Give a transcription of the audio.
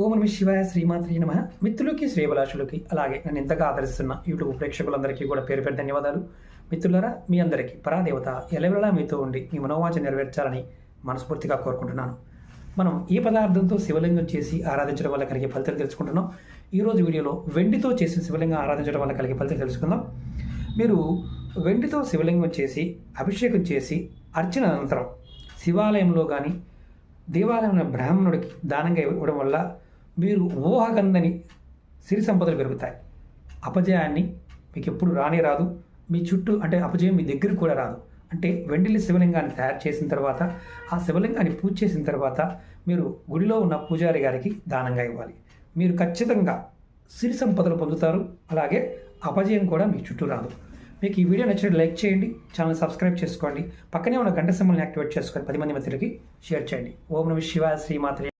ఓం నమ శివాయ శ్రీమాత్రి నమ. మిత్రులకి శ్రీభిలాషులకి అలాగే నన్ను ఎంతగా ఆదరిస్తున్న యూట్యూబ్ ప్రేక్షకులందరికీ కూడా పేరు పేరు ధన్యవాదాలు. మిత్రులరా మీ అందరికీ పరాదేవత ఎలవెలా మీతో ఉండి మీ మనోవాంఛ నెరవేర్చాలని మనస్ఫూర్తిగా కోరుకుంటున్నాను. మనం ఈ పదార్థంతో శివలింగం చేసి ఆరాధించడం వల్ల కలిగే ఫలితాలు తెలుసుకుంటున్నాం. ఈరోజు వీడియోలో వెండితో చేసిన శివలింగం ఆరాధించడం వల్ల కలిగే ఫలితాలు తెలుసుకుందాం. మీరు వెండితో శివలింగం చేసి అభిషేకం చేసి అర్చన అనంతరం శివాలయంలో కానీ దేవాలయంలో బ్రాహ్మణుడికి దానంగా ఇవ్వడం వల్ల మీరు ఊహగందని సిరి సంపదలు పెరుగుతాయి. అపజయాన్ని మీకు ఎప్పుడు రానే రాదు. మీ చుట్టూ అంటే అపజయం మీ దగ్గరికి కూడా రాదు. అంటే వెండిలి శివలింగాన్ని తయారు చేసిన తర్వాత ఆ శివలింగాన్ని పూజ చేసిన తర్వాత మీరు గుడిలో ఉన్న పూజారి గారికి దానంగా ఇవ్వాలి. మీరు ఖచ్చితంగా సిరి సంపదలు పొందుతారు. అలాగే అపజయం కూడా మీ చుట్టూ రాదు. మీకు ఈ వీడియో నచ్చినట్టు లైక్ చేయండి ఛానల్ సబ్స్క్రైబ్ చేసుకోండి పక్కనే ఉన్న గంట సింబల్ని యాక్టివేట్ చేసుకొని పది మంది మిత్రులకి షేర్ చేయండి. ఓం నమ శివ శ్రీమాత్రే